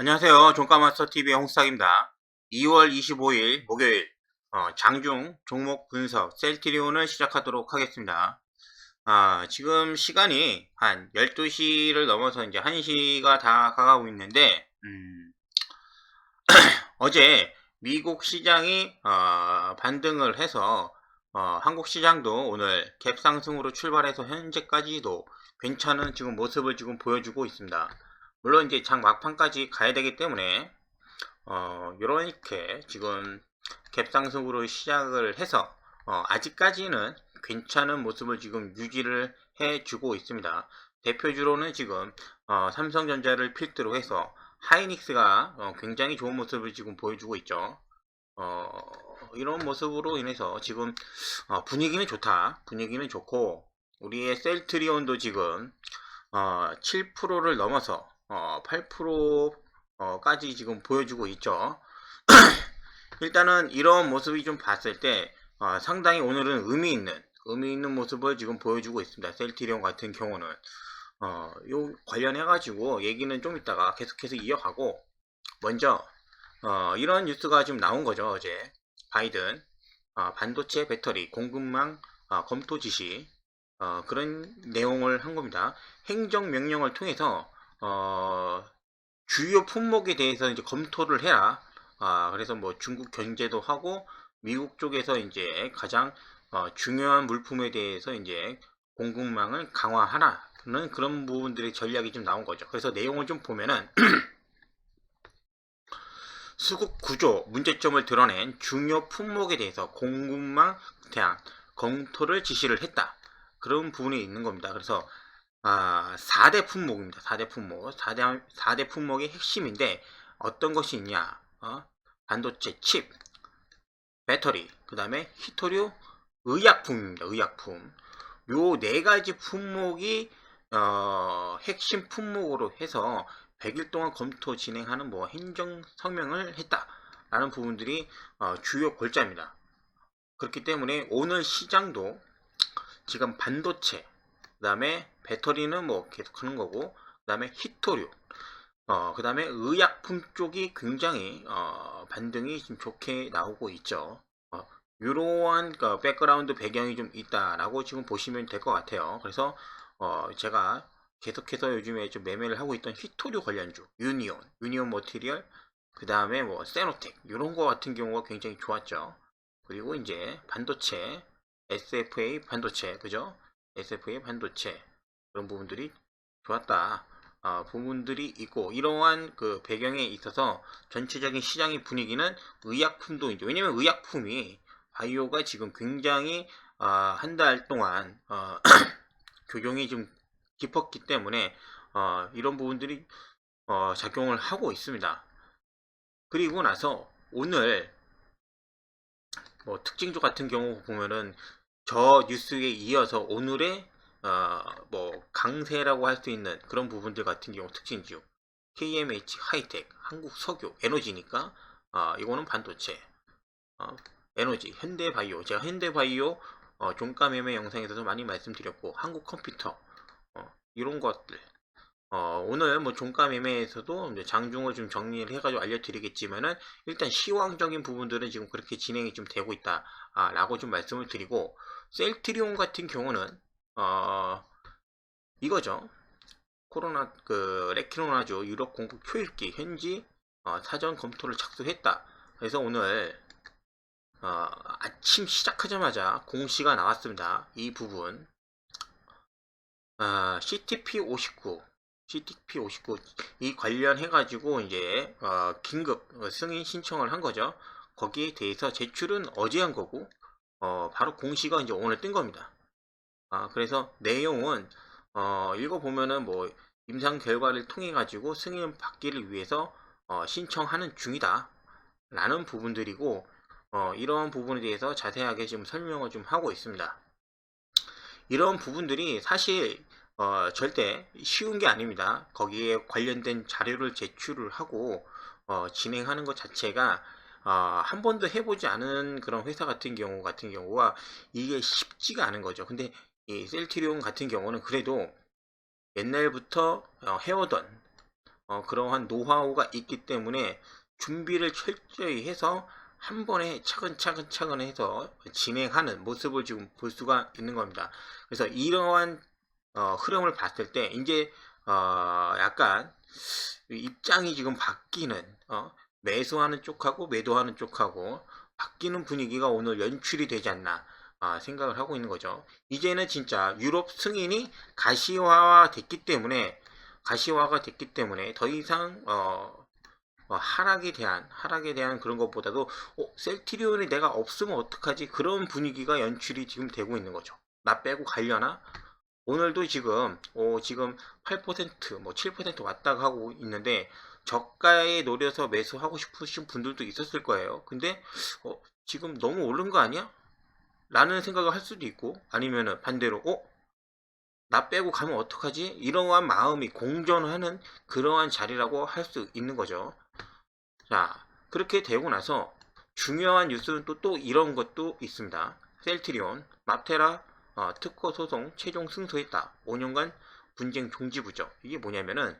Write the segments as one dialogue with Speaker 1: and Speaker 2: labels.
Speaker 1: 안녕하세요. 종가마스터TV의 홍수탁입니다. 2월 25일 목요일 어, 장중 종목 분석 셀트리온을 시작하도록 하겠습니다. 아, 지금 시간이 한 12시를 넘어서 이제 1시가 다 가가고 있는데 음, 어제 미국 시장이 어, 반등을 해서 어, 한국 시장도 오늘 갭 상승으로 출발해서 현재까지도 괜찮은 지금 모습을 지금 보여주고 있습니다. 물론 이제 장 막판까지 가야 되기 때문에 어 요렇게 지금 갭 상승으로 시작을 해서 어, 아직까지는 괜찮은 모습을 지금 유지를 해주고 있습니다. 대표주로는 지금 어, 삼성전자를 필두로 해서 하이닉스가 어, 굉장히 좋은 모습을 지금 보여주고 있죠. 어, 이런 모습으로 인해서 지금 어, 분위기는 좋다. 분위기는 좋고 우리의 셀트리온도 지금 어, 7%를 넘어서 어, 8%까지 지금 보여주고 있죠. 일단은 이런 모습이 좀 봤을 때 어, 상당히 오늘은 의미 있는 의미 있는 모습을 지금 보여주고 있습니다. 셀티리온 같은 경우는 어, 요 관련해 가지고 얘기는 좀 이따가 계속해서 이어가고 먼저 어, 이런 뉴스가 지금 나온 거죠 어제 바이든 어, 반도체 배터리 공급망 어, 검토 지시 어, 그런 내용을 한 겁니다. 행정명령을 통해서 어, 주요 품목에 대해서 이제 검토를 해라. 아, 그래서 뭐 중국 견제도 하고 미국 쪽에서 이제 가장 어, 중요한 물품에 대해서 이제 공급망을 강화하라는 그런 부분들의 전략이 좀 나온 거죠. 그래서 내용을 좀 보면은 수급 구조 문제점을 드러낸 중요 품목에 대해서 공급망 대한 검토를 지시를 했다. 그런 부분이 있는 겁니다. 그래서 아, 4대 품목입니다. 4대 품목. 4대, 4대 품목의 핵심인데 어떤 것이 있냐? 어? 반도체 칩, 배터리, 그 다음에 히토류, 의약품입니다. 의약품. 요 네 가지 품목이 어, 핵심 품목으로 해서 100일 동안 검토 진행하는 뭐 행정 성명을 했다라는 부분들이 어, 주요 골자입니다. 그렇기 때문에 오늘 시장도 지금 반도체, 그 다음에 배터리는 뭐 계속 하는 거고, 그 다음에 히토류, 어, 그 다음에 의약품 쪽이 굉장히, 어, 반등이 좀 좋게 나오고 있죠. 어, 이러한 그 백그라운드 배경이 좀 있다라고 지금 보시면 될 것 같아요. 그래서, 어, 제가 계속해서 요즘에 좀 매매를 하고 있던 히토류 관련주, 유니온, 유니온 머티리얼, 그 다음에 뭐 세노텍, 이런 거 같은 경우가 굉장히 좋았죠. 그리고 이제 반도체, SFA 반도체, 그죠? SFA 반도체 그런 부분들이 좋았다. 어, 부분들이 있고 이러한 그 배경에 있어서 전체적인 시장의 분위기는 의약품도 이제 왜냐면 의약품이 바이오가 지금 굉장히 어, 한달 동안 어, 교정이 좀 깊었기 때문에 어, 이런 부분들이 어, 작용을 하고 있습니다. 그리고 나서 오늘 뭐 특징주 같은 경우 보면은 저 뉴스에 이어서 오늘의 어, 뭐 강세라고 할 수 있는 그런 부분들 같은 경우 특징주 KMH 하이텍 한국 석유 에너지니까 어, 이거는 반도체 어, 에너지 현대바이오. 제가 현대바이오 어, 종가 매매 영상에서도 많이 말씀드렸고 한국 컴퓨터 어, 이런 것들. 어, 오늘 뭐 종가 매매에서도 장중을 좀 정리를 해가지고 알려드리겠지만은 일단 시황적인 부분들은 지금 그렇게 진행이 좀 되고 있다 아, 라고 좀 말씀을 드리고 셀트리온 같은 경우는 어, 이거죠. 코로나 그 레키노나주 유럽 공급 효율기 현지 어, 사전 검토를 착수했다. 그래서 오늘 어, 아침 시작하자마자 공시가 나왔습니다. 이 부분 어, CTP 59 CTP 59 이 관련해 가지고 이제 어, 긴급 승인 신청을 한 거죠. 거기에 대해서 제출은 어제 한 거고 어, 바로 공시가 이제 오늘 뜬 겁니다. 아, 그래서 내용은 어, 읽어보면은 뭐 임상 결과를 통해 가지고 승인 받기를 위해서 어, 신청하는 중이다 라는 부분들이고 어, 이런 부분에 대해서 자세하게 지금 설명을 좀 하고 있습니다. 이런 부분들이 사실 어, 절대 쉬운 게 아닙니다. 거기에 관련된 자료를 제출을 하고 어, 진행하는 것 자체가 어, 한 번도 해보지 않은 그런 회사 같은 경우 같은 경우가 이게 쉽지가 않은 거죠. 근데 이 셀트리온 같은 경우는 그래도 옛날부터 어, 해오던 어, 그러한 노하우가 있기 때문에 준비를 철저히 해서 한 번에 차근차근 차근 해서 진행하는 모습을 지금 볼 수가 있는 겁니다. 그래서 이러한 어, 흐름을 봤을 때 이제 어, 약간 입장이 지금 바뀌는 어, 매수하는 쪽하고 매도하는 쪽하고 바뀌는 분위기가 오늘 연출이 되지 않나 아, 생각을 하고 있는 거죠. 이제는 진짜 유럽 승인이 가시화가 됐기 때문에 가시화가 됐기 때문에 더 이상 어, 어, 하락에 대한 하락에 대한 그런 것보다도 어, 셀티리온이 내가 없으면 어떡하지 그런 분위기가 연출이 지금 되고 있는 거죠. 나 빼고 가려나? 오늘도 지금 어, 지금 8%뭐 7% 왔다 하고 있는데 저가에 노려서 매수하고 싶으신 분들도 있었을 거예요. 근데 어, 지금 너무 오른 거 아니야? 라는 생각을 할 수도 있고 아니면은 반대로 어? 나 빼고 가면 어떡하지? 이러한 마음이 공존하는 그러한 자리라고 할 수 있는 거죠. 자, 그렇게 되고 나서 중요한 뉴스는 또, 또 이런 것도 있습니다. 셀트리온, 맙테라 어, 특허 소송 최종 승소했다. 5년간 분쟁 종지 부죠. 이게 뭐냐면은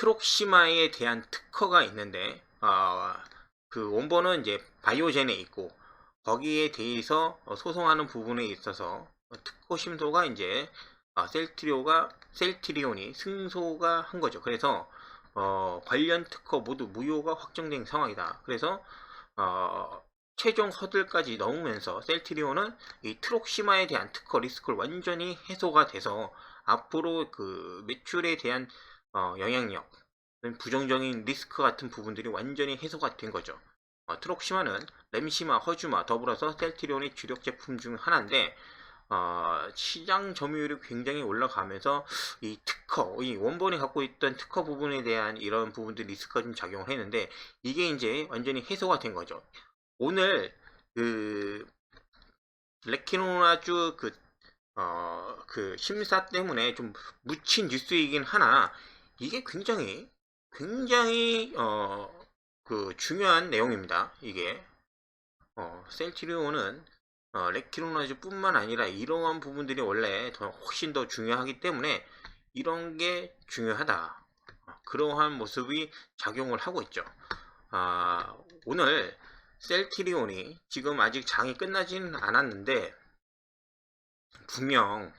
Speaker 1: 트록시마에 대한 특허가 있는데 어, 그 원본은 이제 바이오젠에 있고 거기에 대해서 어, 소송하는 부분에 있어서 어, 특허 심소가 이제 어, 셀트리오가 셀트리온이 승소가 한 거죠. 그래서 어, 관련 특허 모두 무효가 확정된 상황이다. 그래서 어, 최종 허들까지 넘으면서 셀트리온은 이 트록시마에 대한 특허 리스크를 완전히 해소가 돼서 앞으로 그 매출에 대한 어, 영향력, 부정적인 리스크 같은 부분들이 완전히 해소가 된 거죠. 어, 트록시마는 램시마, 허주마 더불어서 셀트리온의 주력 제품 중 하나인데 어, 시장 점유율이 굉장히 올라가면서 이 특허, 이 원본이 갖고 있던 특허 부분에 대한 이런 부분들 리스크가 좀 작용을 했는데 이게 이제 완전히 해소가 된 거죠. 오늘 그 레키노나주 그, 어, 그 심사 때문에 좀 묻힌 뉴스이긴 하나 이게 굉장히 굉장히 어, 그 중요한 내용입니다. 이게 어, 셀트리온은 어, 레키노나즈뿐만 아니라 이러한 부분들이 원래 더 훨씬 더 중요하기 때문에 이런 게 중요하다. 어, 그러한 모습이 작용을 하고 있죠. 아, 오늘 셀트리온이 지금 아직 장이 끝나지는 않았는데 분명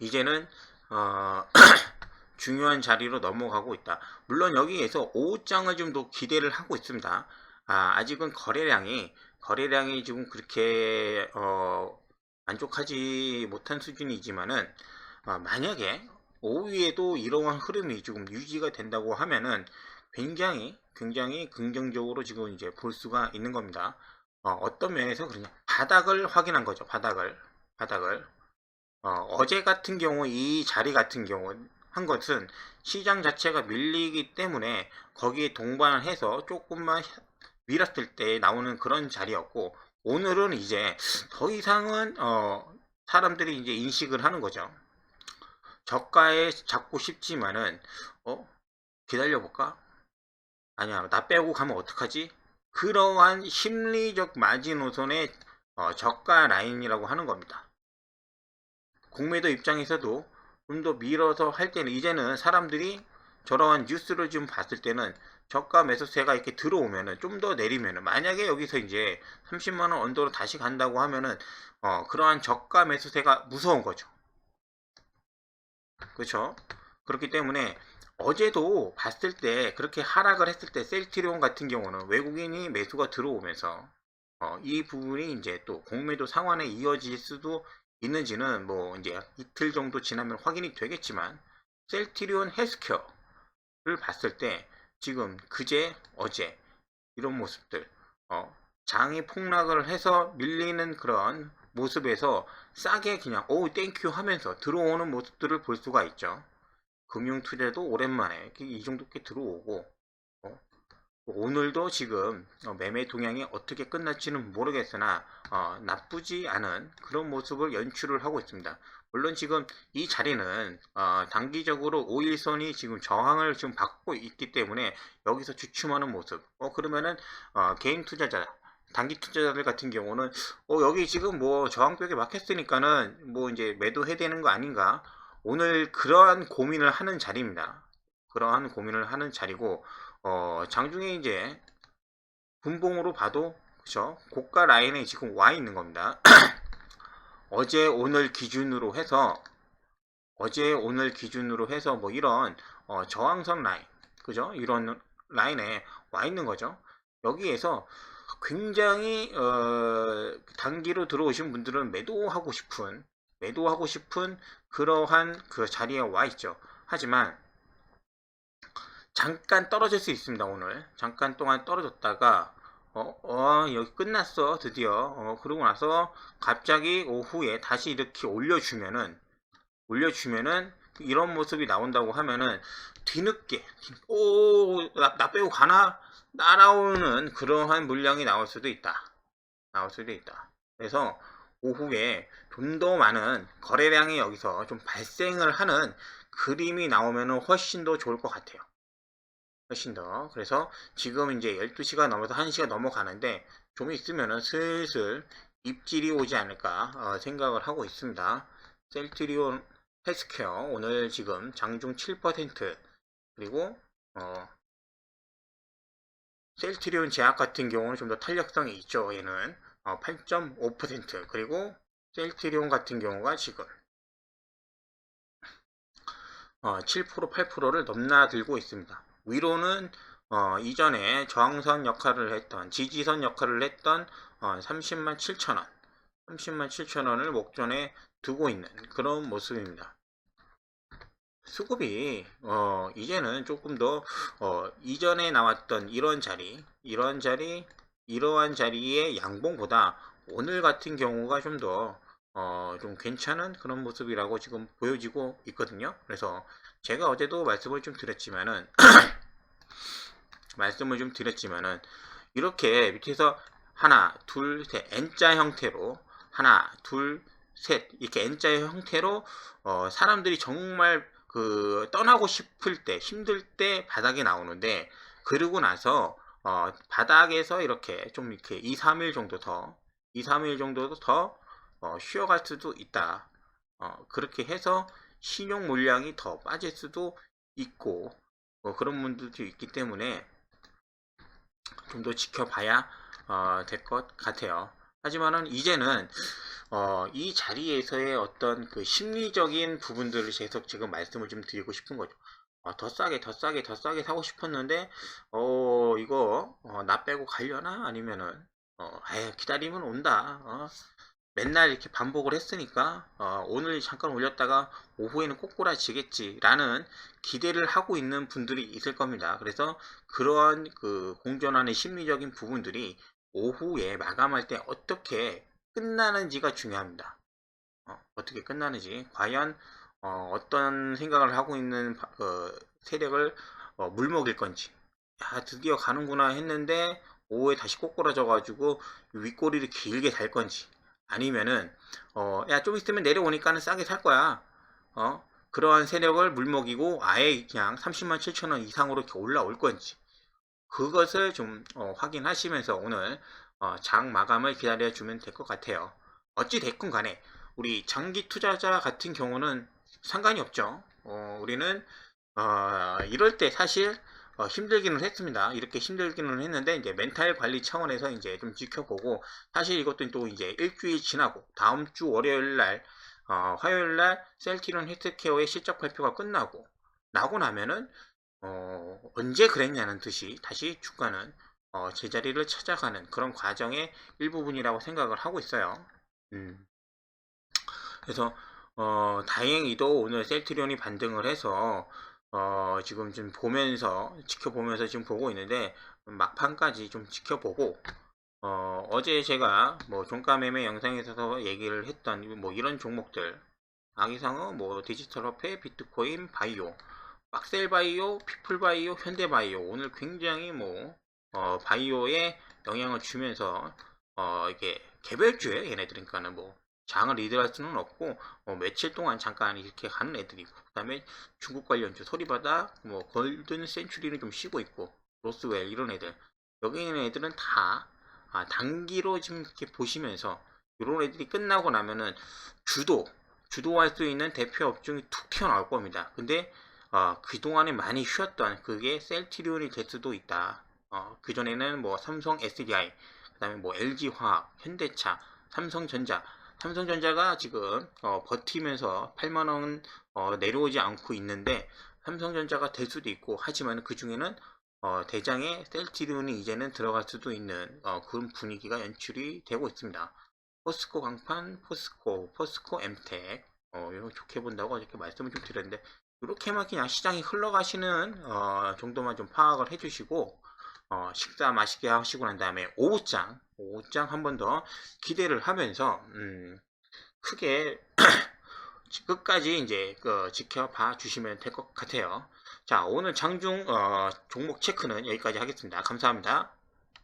Speaker 1: 이제는 어, 중요한 자리로 넘어가고 있다. 물론 여기에서 5장을 좀 더 기대를 하고 있습니다. 아, 직은 거래량이 거래량이 지금 그렇게 어, 만족하지 못한 수준이지만은 어, 만약에 5위에도 이러한 흐름이 지금 유지가 된다고 하면은 굉장히 굉장히 긍정적으로 지금 이제 볼 수가 있는 겁니다. 어, 떤 면에서 그러냐 바닥을 확인한 거죠. 바닥을 바닥을 어, 제 같은 경우 이 자리 같은 경우 한 것은 시장 자체가 밀리기 때문에 거기에 동반을 해서 조금만 밀었을 때 나오는 그런 자리였고 오늘은 이제 더 이상은 어, 사람들이 이제 인식을 하는 거죠. 저가에 잡고 싶지만은 어 기다려 볼까? 아니야 나 빼고 가면 어떡하지? 그러한 심리적 마지노선의 어, 저가 라인이라고 하는 겁니다. 공매도 입장에서도 좀 더 밀어서 할 때는 이제는 사람들이 저러한 뉴스를 좀 봤을 때는 저가 매수세가 이렇게 들어오면은 좀 더 내리면은 만약에 여기서 이제 30만 원 언더로 다시 간다고 하면은 어 그러한 저가 매수세가 무서운 거죠. 그렇죠? 그렇기 때문에 어제도 봤을 때 그렇게 하락을 했을 때 셀트리온 같은 경우는 외국인이 매수가 들어오면서 어, 이 부분이 이제 또 공매도 상환에 이어질 수도 있는지는 뭐 이제 이틀 정도 지나면 확인이 되겠지만 셀트리온 헬스케어를 봤을 때 지금 그제 어제 이런 모습들 어, 장이 폭락을 해서 밀리는 그런 모습에서 싸게 그냥 오 땡큐 하면서 들어오는 모습들을 볼 수가 있죠. 금융투자도 오랜만에 이 정도께 들어오고 어, 오늘도 지금 어, 매매 동향이 어떻게 끝날지는 모르겠으나 어, 나쁘지 않은 그런 모습을 연출을 하고 있습니다. 물론 지금 이 자리는 어, 단기적으로 5일선이 지금 저항을 지금 받고 있기 때문에 여기서 주춤하는 모습. 어 그러면은 어, 개인 투자자 단기 투자자들 같은 경우는 어 여기 지금 뭐 저항벽에 막혔으니까는 뭐 이제 매도해야 되는 거 아닌가 오늘 그러한 고민을 하는 자리입니다. 그러한 고민을 하는 자리고 어, 장중에 이제 분봉으로 봐도 그죠 고가 라인에 지금 와 있는 겁니다. 어제 오늘 기준으로 해서 어제 오늘 기준으로 해서 뭐 이런 어, 저항선 라인 그죠 이런 라인에 와 있는 거죠. 여기에서 굉장히 어, 단기로 들어오신 분들은 매도하고 싶은 매도하고 싶은 그러한 그 자리에 와 있죠. 하지만 잠깐 떨어질 수 있습니다. 오늘 잠깐 동안 떨어졌다가 어, 어 여기 끝났어 드디어 어, 그러고 나서 갑자기 오후에 다시 이렇게 올려주면은 올려주면은 이런 모습이 나온다고 하면은 뒤늦게 오나 나 빼고 가나 날아오는 그러한 물량이 나올 수도 있다. 나올 수도 있다. 그래서 오후에 좀 더 많은 거래량이 여기서 좀 발생을 하는 그림이 나오면 훨씬 더 좋을 것 같아요. 훨씬 더. 그래서 지금 이제 12시가 넘어서 1시가 넘어가는데 좀 있으면은 슬슬 입질이 오지 않을까 어, 생각을 하고 있습니다. 셀트리온 헬스케어 오늘 지금 장중 7% 그리고 어, 셀트리온 제약 같은 경우는 좀 더 탄력성이 있죠. 얘는 어, 8.5% 그리고 셀트리온 같은 경우가 지금 어, 7% 8%를 넘나들고 있습니다. 위로는 어, 이전에 저항선 역할을 했던 지지선 역할을 했던 어, 30만 7천원 30만 7천원을 목전에 두고 있는 그런 모습입니다. 수급이 어, 이제는 조금 더 어, 이전에 나왔던 이런 자리 이런 자리 이러한 자리의 양봉보다 오늘 같은 경우가 좀더 어, 좀 괜찮은 그런 모습이라고 지금 보여지고 있거든요. 그래서 제가 어제도 말씀을 좀 드렸지만은 말씀을 좀 드렸지만은 이렇게 밑에서 하나, 둘, 셋 N자 형태로 하나, 둘, 셋 이렇게 N자 형태로 어, 사람들이 정말 그 떠나고 싶을 때 힘들 때 바닥에 나오는데 그러고 나서 어, 바닥에서 이렇게 좀 이렇게 2, 3일 정도 더 2, 3일 정도 더 어, 쉬어갈 수도 있다. 어, 그렇게 해서 신용 물량이 더 빠질 수도 있고 뭐 그런 분들도 있기 때문에 좀 더 지켜봐야 어, 될 것 같아요. 하지만은 이제는 어, 이 자리에서의 어떤 그 심리적인 부분들을 계속 지금 말씀을 좀 드리고 싶은 거죠. 어, 더 싸게, 더 싸게, 더 싸게 사고 싶었는데, 어, 이거, 어, 나 빼고 가려나? 아니면은, 어, 에이, 기다리면 온다. 어, 맨날 이렇게 반복을 했으니까, 어, 오늘 잠깐 올렸다가 오후에는 꼬꾸라지겠지. 라는 기대를 하고 있는 분들이 있을 겁니다. 그래서 그러한 그 공존하는 심리적인 부분들이 오후에 마감할 때 어떻게 끝나는지가 중요합니다. 어, 떻게 끝나는지 과연 어, 떤 생각을 하고 있는 어, 세력을 어, 물먹일 건지 야 드디어 가는구나 했는데 오후에 다시 꼬꾸라져 가지고 윗꼬리를 길게 달 건지 아니면은 어, 야 좀 있으면 내려오니까는 싸게 살 거야 어 그러한 세력을 물먹이고 아예 그냥 30만 7천 원 이상으로 이렇게 올라올 건지 그것을 좀 어, 확인하시면서 오늘 어, 장 마감을 기다려 주면 될 것 같아요. 어찌 됐건 간에 우리 장기 투자자 같은 경우는 상관이 없죠. 어, 우리는 어, 이럴 때 사실 어, 힘들기는 했습니다. 이렇게 힘들기는 했는데 이제 멘탈 관리 차원에서 이제 좀 지켜보고 사실 이것도 또 이제 일주일 지나고 다음 주 월요일 날 어, 화요일 날 셀티론 헬스케어의 실적 발표가 끝나고 나고 나면은 어, 언제 그랬냐는 듯이 다시 주가는 어, 제자리를 찾아가는 그런 과정의 일부분이라고 생각을 하고 있어요. 음. 그래서 어, 다행히도 오늘 셀트리온이 반등을 해서 어, 지금 좀 보면서 지켜보면서 지금 보고 있는데 막판까지 좀 지켜보고 어, 어제 제가 뭐 종가 매매 영상에서 얘기를 했던 뭐 이런 종목들 아기상어, 뭐 디지털 화폐, 비트코인, 바이오, 빡셀 바이오, 피플 바이오, 현대 바이오 오늘 굉장히 뭐 어, 바이오에 영향을 주면서 어, 이게 개별주에 얘네들이니까는 뭐 장을 리드할 수는 없고 어, 며칠 동안 잠깐 이렇게 가는 애들이고 그 다음에 중국 관련주 소리바다 뭐 골든 센츄리는 좀 쉬고 있고 로스웰 이런 애들 여기 있는 애들은 다 아, 단기로 지금 이렇게 보시면서 이런 애들이 끝나고 나면은 주도 주도할 수 있는 대표 업종이 툭 튀어나올 겁니다. 근데 어, 그동안에 많이 쉬었던 그게 셀트리온이 될 수도 있다. 어, 그전에는 뭐 삼성 SDI, 그 다음에 뭐 LG화학, 현대차, 삼성전자, 삼성전자가 지금 어, 버티면서 8만원 어, 내려오지 않고 있는데 삼성전자가 될 수도 있고 하지만 그 중에는 어, 대장에 셀트리온이 이제는 들어갈 수도 있는 어, 그런 분위기가 연출이 되고 있습니다. 포스코 강판, 포스코, 포스코 엠텍 어, 이거 좋게 본다고 이렇게 말씀을 좀 드렸는데 이렇게만 그냥 시장이 흘러가시는 어, 정도만 좀 파악을 해주시고 어, 식사 맛있게 하시고 난 다음에 오후장 오후장 한 번 더 기대를 하면서 음, 크게 끝까지 이제 그 지켜봐 주시면 될 것 같아요. 자 오늘 장중 어, 종목 체크는 여기까지 하겠습니다. 감사합니다.